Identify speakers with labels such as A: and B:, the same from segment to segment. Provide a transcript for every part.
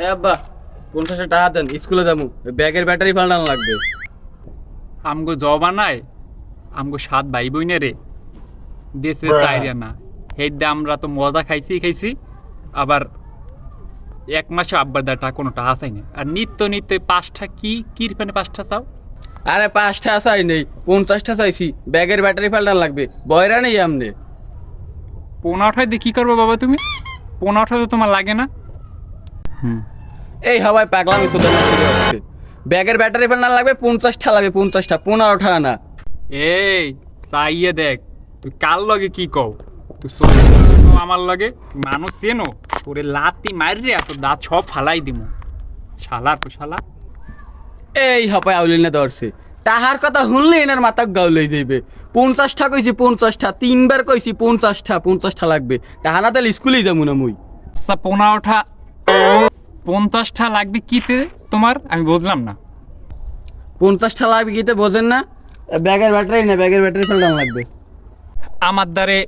A: এ আব্বা পঞ্চাশটা টাকা দেন স্কুলে যাব। ব্যাগের ব্যাটারি পাল্টানো লাগবে।
B: আমগো জবা নাই আমগো সাত ভাই বইনে রে। দেশে তাইরিয়া না। হেডে আমরা তো মজা খাইছি খাইছি। আবার এক মাসে আব্বার দাটা কোনো টাকা চাই না। আর নিত্য নিত্য পাঁচটা কি কি মানে পাঁচটা চাও?
A: আরে পাঁচটা চাই নেই পঞ্চাশটা চাইছি। ব্যাগের ব্যাটারি পাল্টানো লাগবে। বয়রা নেই আমনে।
B: পনেরোটায় দিয়ে কী করব বাবা তুমি? পনেরোটা তো তোমার লাগে না।
A: এই হাওয়ায় পাগলামি শুধু ব্যাগের ব্যাটারি পাল্টানো লাগবে পঞ্চাশটা লাগবে পঞ্চাশটা পনেরোটা না।
B: এই চাইয়ে দেখ তুই কার লগে কি কও? তুই আমার লগে মানুষ চেনো তোরে লাতি মারি রে তোর দাঁত সব ফালাই দিমু। শালা তো শালা।
A: এই হাপায় আউলিনা ধরছে। তাহার কথা শুনলে এনার মাথা গাউলেই যাইবে। পঞ্চাশটা কইছি পঞ্চাশটা তিনবার কইছি পঞ্চাশটা পঞ্চাশটা লাগবে। তাহা না তাহলে স্কুলেই যাব না মুই।
B: আচ্ছা পনেরোটা পঞ্চাশটা লাগবে কিতে? তোমার? আমি বুঝলাম না।
A: পঞ্চাশটা লাগবে কিতে? বোঝেন না। ব্যাগের ব্যাটারি না ব্যাগের ব্যাটারি পাল্টানো লাগবে।
B: আমার দ্বারে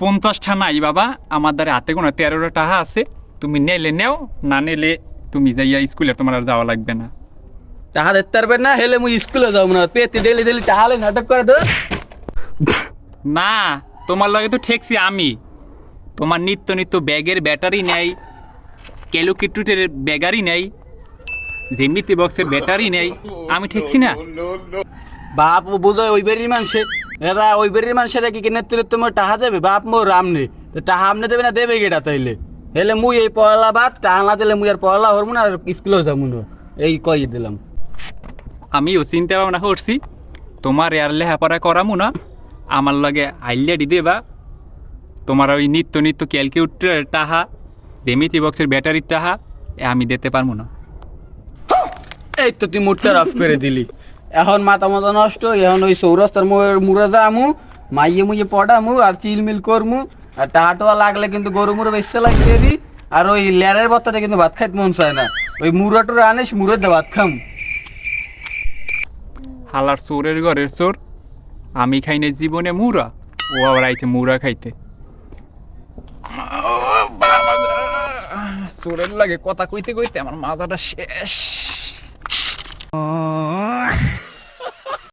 B: পঞ্চাশটা নাই বাবা। আমার দ্বারে হাতে কোনো তেরোটা টাকা আছে। তুমি নেলে নেও না নেলে তুমি যাইয়া স্কুলে তোমার আর যাওয়া লাগবে না।
A: টাহা দেখতে পারবে না হেলে মুই স্কুলে যাব না। পেতে ডেলি ডেলি তাহলে নাটক করে দো।
B: না তোমার লগে তো ঠেকছি আমি। তোমার নিত্য নিত্য ব্যাগের ব্যাটারি নেই। ক্যালকুলেটরের ব্যাগারি নেই যেমনিতে বক্সের ব্যাটারি নেই আমি ঠেকছি না
A: বাপ বোঝায় ওই বেরির মানুষে এরা ওই বেরির মানুষেরা কি কিনে তুলে তোমার টাহা দেবে? বাপ মোর রামনে তো টাহা আমনে দেবে না দেবে গেটা তাইলে? হেলে মুই এই পয়লা বাদ টাহা না দিলে মুই আর পয়লা হরমু না আর স্কুলেও যাব না। এই কই দিলাম।
B: আমিও চিন্তা ভাবনা করছি তোমার এর লেখাপড়া করামু না আমার লগে আইলিয়া দি দেবা। তোমার ওই নিত্য নিত্য ক্যালকুলেটরের টাহা জেমিতি বক্সের ব্যাটারির টাহা আমি দিতে পারব না।
A: এই তো তুই মুডটা অফ করে দিলি। এখন মাথা মাথা নষ্ট এখন ওই সৌরাস্তার মুড়ে যামু মাইয়ে মুইয়ে পড়ামু আর চিলমিল করমু। আর টাহাটোয়া লাগলে কিন্তু গরু মুড়ো বেশি দি আর ওই লেয়ারের বত্তাতে কিন্তু ভাত খাইতে মন চায় না। ওই মুড়াটোরে আনিস মুড়ে দে ভাত খাম।
B: হালার চোরের ঘরের চোর আমি খাই না জীবনে মুরা ও আবার আইছে মুরা খাইতে। চোরের লাগে কথা কইতে কইতে আমার মাথাটা শেষ।